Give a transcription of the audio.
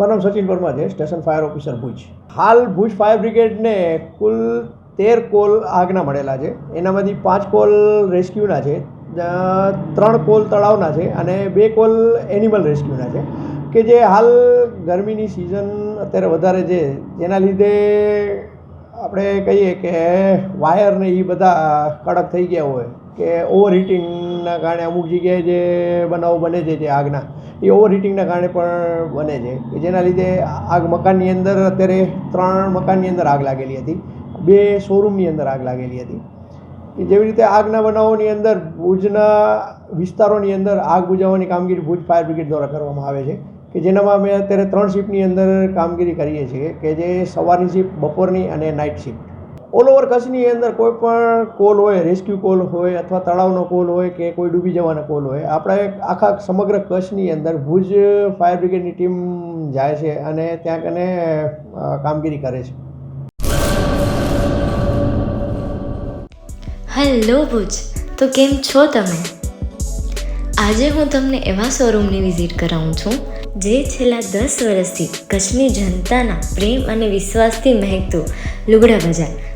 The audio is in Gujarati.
મારું નામ સચિન વર્મા છે, સ્ટેશન ફાયર ઓફિસર ભુજ. હાલ ભુજ ફાયર બ્રિગેડને કુલ તેર કોલ આગના મળેલા છે. એનામાંથી પાંચ કોલ રેસ્ક્યુના છે ત્રણ કોલ તળાવના છે અને બે કોલ એનિમલ રેસ્ક્યુના છે. કે જે હાલ ગરમીની સિઝન અત્યારે વધારે છે, જેના લીધે આપણે કહીએ કે વાયર ને એ બધા કડક થઈ ગયા હોય, કે ઓવર હીટિંગના કારણે અમુક જગ્યાએ જે બનાવો બને છે, જે આગના એ ઓવર હીટિંગના કારણે પણ બને છે કે જેના લીધે આગ મકાનની અંદર અત્યારે ત્રણ મકાનની અંદર આગ લાગેલી હતી, બે શોરૂમની અંદર આગ લાગેલી હતી. કે જેવી રીતે આગના બનાવોની અંદર, ભુજના વિસ્તારોની અંદર આગ બુજાવવાની કામગીરી ભુજ ફાયર બ્રિગેડ દ્વારા કરવામાં આવે છે. કે જેનામાં અમે અત્યારે ત્રણ શિફ્ટની અંદર કામગીરી કરીએ છીએ, કે જે સવારની શિફ્ટ બપોરની અને નાઇટ શિફ્ટ ઓલ ઓવર કચ્છની અંદર કોઈ પણ કોલ હોય રેસ્ક્યુ કોલ હોય અથવા તળાવનો કોલ હોય કે કોઈ ડૂબી જવાનો કોલ હોય, આપણે આખા સમગ્ર કચ્છની અંદર ભુજ ફાયર બ્રિગેડની ટીમ જાય છે અને ત્યાં કને કામગીરી કરે છે. હેલો ભુજ, તો કેમ છો તમે? આજે હું તમને એવા શોરૂમની વિઝિટ કરાવું છું, જે છેલ્લા દસ વર્ષથી કચ્છની જનતાના પ્રેમ અને વિશ્વાસથી મહેકતું લુગડા બજાર